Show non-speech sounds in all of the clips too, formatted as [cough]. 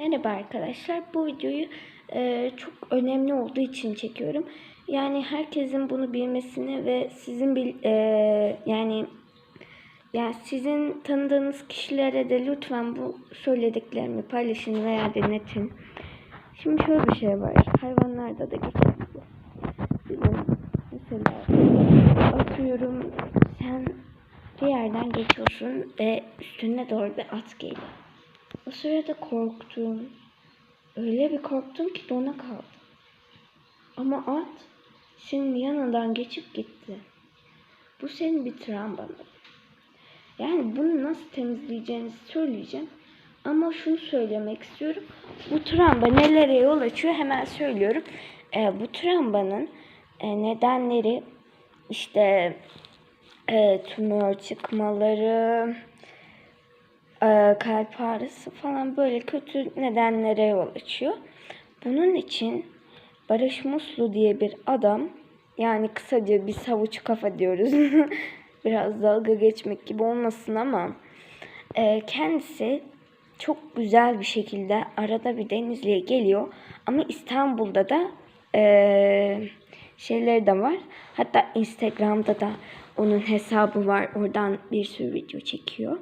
Merhaba arkadaşlar. Bu videoyu e, çok önemli olduğu için çekiyorum. Yani herkesin bunu bilmesini ve sizin bil, e, yani yani sizin tanıdığınız kişilere de lütfen bu söylediklerimi paylaşın veya denetin. Şimdi şöyle bir şey var. Hayvanlarda da geçerli. Mesela atıyorum sen bir yerden geçiyorsun ve üstüne doğru bir at geliyor. O sırada korktum. Öyle bir korktum ki dona kaldım. Ama at senin yanından geçip gitti. Bu senin bir travman. Yani bunu nasıl temizleyeceğinizi söyleyeceğim. Ama şunu söylemek istiyorum. Bu travma nelere yol açıyor hemen söylüyorum. Ee, bu travmanın e, nedenleri işte e, tümör çıkmaları, e, kalp ağrısı falan böyle kötü nedenlere yol açıyor. Bunun için Barış Muslu diye bir adam yani kısaca bir savuç kafa diyoruz. [laughs] Biraz dalga geçmek gibi olmasın ama e, kendisi çok güzel bir şekilde arada bir Denizli'ye geliyor. Ama İstanbul'da da e, şeyleri de var. Hatta Instagram'da da onun hesabı var. Oradan bir sürü video çekiyor.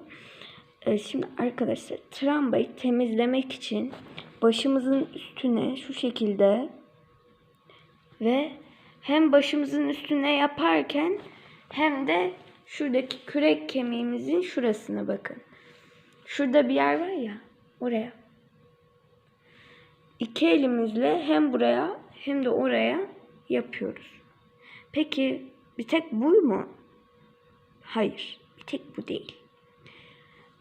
Ee, şimdi arkadaşlar tramvayı temizlemek için başımızın üstüne şu şekilde ve hem başımızın üstüne yaparken hem de şuradaki kürek kemiğimizin şurasına bakın. Şurada bir yer var ya oraya. İki elimizle hem buraya hem de oraya yapıyoruz. Peki bir tek bu mu? Hayır. Bir tek bu değil.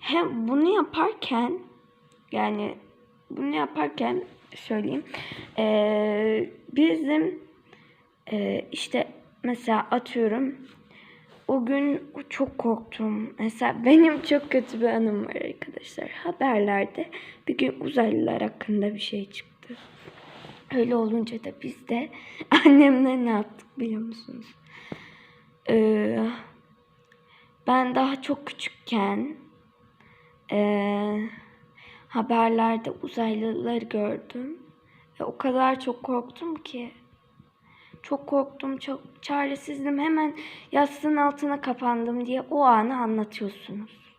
Hem bunu yaparken yani bunu yaparken söyleyeyim. Ee, bizim e, işte mesela atıyorum o gün çok korktum. Mesela [laughs] benim çok kötü bir anım var arkadaşlar. Haberlerde bir gün uzaylılar hakkında bir şey çıktı. Öyle olunca da biz de [laughs] annemle ne yaptık biliyor musunuz? Ee, ben daha çok küçükken ee, haberlerde uzaylıları gördüm. Ve o kadar çok korktum ki. Çok korktum, çok çaresizdim. Hemen yastığın altına kapandım diye o anı anlatıyorsunuz.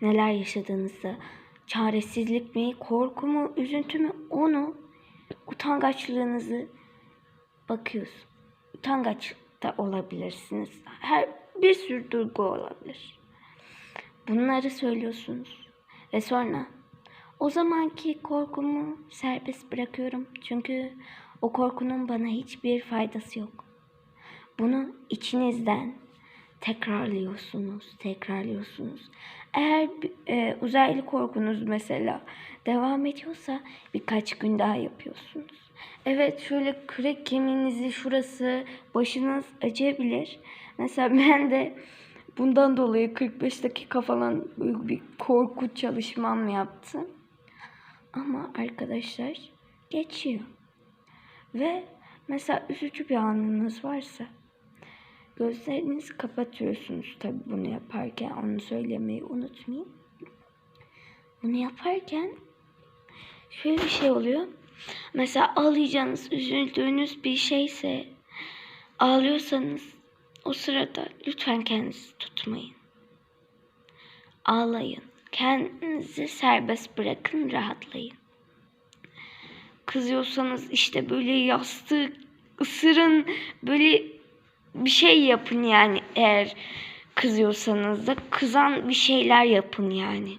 Neler yaşadığınızı, çaresizlik mi, korku mu, üzüntü mü onu utangaçlığınızı bakıyorsun. Utangaç da olabilirsiniz. Her bir sürü duygu olabilir. Bunları söylüyorsunuz ve sonra o zamanki korkumu serbest bırakıyorum. Çünkü o korkunun bana hiçbir faydası yok. Bunu içinizden tekrarlıyorsunuz, tekrarlıyorsunuz. Eğer e, uzaylı korkunuz mesela devam ediyorsa birkaç gün daha yapıyorsunuz. Evet şöyle kürek kemiğinizi şurası başınız acıyabilir. Mesela ben de bundan dolayı 45 dakika falan bir korku çalışmam yaptım. Ama arkadaşlar geçiyor. Ve mesela üzücü bir anınız varsa gözlerinizi kapatıyorsunuz tabi bunu yaparken onu söylemeyi unutmayın. Bunu yaparken şöyle bir şey oluyor. Mesela ağlayacağınız, üzüldüğünüz bir şeyse ağlıyorsanız o sırada lütfen kendinizi tutmayın. Ağlayın. Kendinizi serbest bırakın, rahatlayın. Kızıyorsanız işte böyle yastığı ısırın, böyle bir şey yapın yani eğer kızıyorsanız da kızan bir şeyler yapın yani.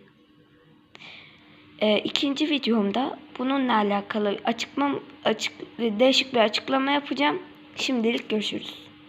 Ee, ikinci videomda bununla alakalı açıklam açık değişik bir açıklama yapacağım. Şimdilik görüşürüz.